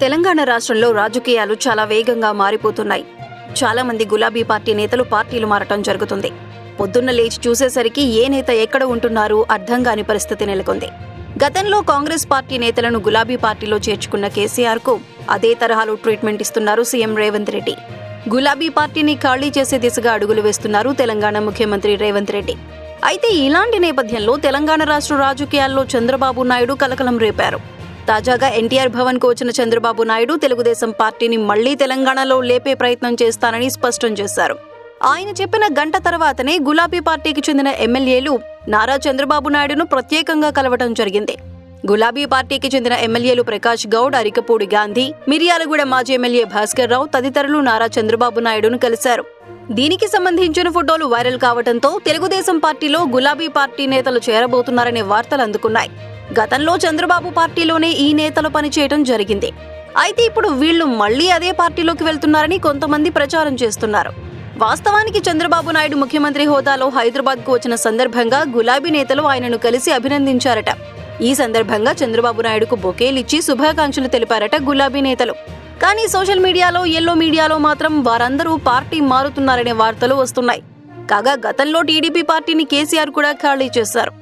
తెలంగాణ రాష్ట్రంలో రాజకీయాలు చాలా వేగంగా మారిపోతున్నాయి. చాలా మంది గులాబీ పార్టీ నేతలు పార్టీలు మారటం జరుగుతుంది. పొద్దున్న లేచి చూసేసరికి ఏ నేత ఎక్కడ ఉంటున్నారు అర్థం కాని పరిస్థితి నెలకొంది. గతంలో కాంగ్రెస్ పార్టీ నేతలను గులాబీ పార్టీలో చేర్చుకున్న కేసీఆర్కు అదే తరహాలో ట్రీట్మెంట్ ఇస్తున్నారు సీఎం రేవంత్ రెడ్డి. గులాబీ పార్టీని ఖాళీ చేసే దిశగా అడుగులు వేస్తున్నారు తెలంగాణ ముఖ్యమంత్రి రేవంత్ రెడ్డి. అయితే ఇలాంటి నేపథ్యంలో తెలంగాణ రాష్ట్ర రాజకీయాల్లో చంద్రబాబు నాయుడు కలకలం రేపారు. తాజాగా ఎన్టీఆర్ భవన్కు వచ్చిన చంద్రబాబు నాయుడు తెలుగుదేశం పార్టీని మళ్ళీ తెలంగాణలో లేపే ప్రయత్నం చేస్తానని స్పష్టం చేశారు. ఆయన చెప్పిన గంట తర్వాతనే గులాబీ పార్టీకి చెందిన ఎమ్మెల్యేలు నారా చంద్రబాబు నాయుడును ప్రత్యేకంగా కలవటం జరిగింది. గులాబీ పార్టీకి చెందిన ఎమ్మెల్యేలు ప్రకాష్ గౌడ్ అరికపూడి గాంధీ మిర్యాలగూడ మాజీ ఎమ్మెల్యే భాస్కర్ రావు తదితరులు నారా చంద్రబాబు నాయుడును కలిశారు. దీనికి సంబంధించిన ఫోటోలు వైరల్ కావడంతో తెలుగుదేశం పార్టీలో గులాబీ పార్టీ నేతలు చేరబోతున్నారనే వార్తలు అందుకున్నాయి. గతంలో చంద్రబాబు పార్టీలోనే ఈ నేతలు పనిచేయడం జరిగింది. అయితే ఇప్పుడు వీళ్ళు మళ్ళీ అదే పార్టీలోకి వెళ్తున్నారని కొంతమంది ప్రచారం చేస్తున్నారు. వాస్తవానికి చంద్రబాబు నాయుడు ముఖ్యమంత్రి హోదాలో హైదరాబాద్కు వచ్చిన సందర్భంగా గులాబీ నేతలు ఆయనను కలిసి అభినందించారట. ఈ సందర్భంగా చంద్రబాబు నాయుడుకు బొకేలిచ్చి శుభాకాంక్షలు తెలిపారట గులాబీ నేతలు. కానీ సోషల్ మీడియాలో ఎల్లో మీడియాలో మాత్రం వారందరూ పార్టీ మారుతున్నారనే వార్తలు వస్తున్నాయి. కాగా గతంలో టీడీపీ పార్టీని కేసీఆర్ కూడా ఖాళీ చేశారు.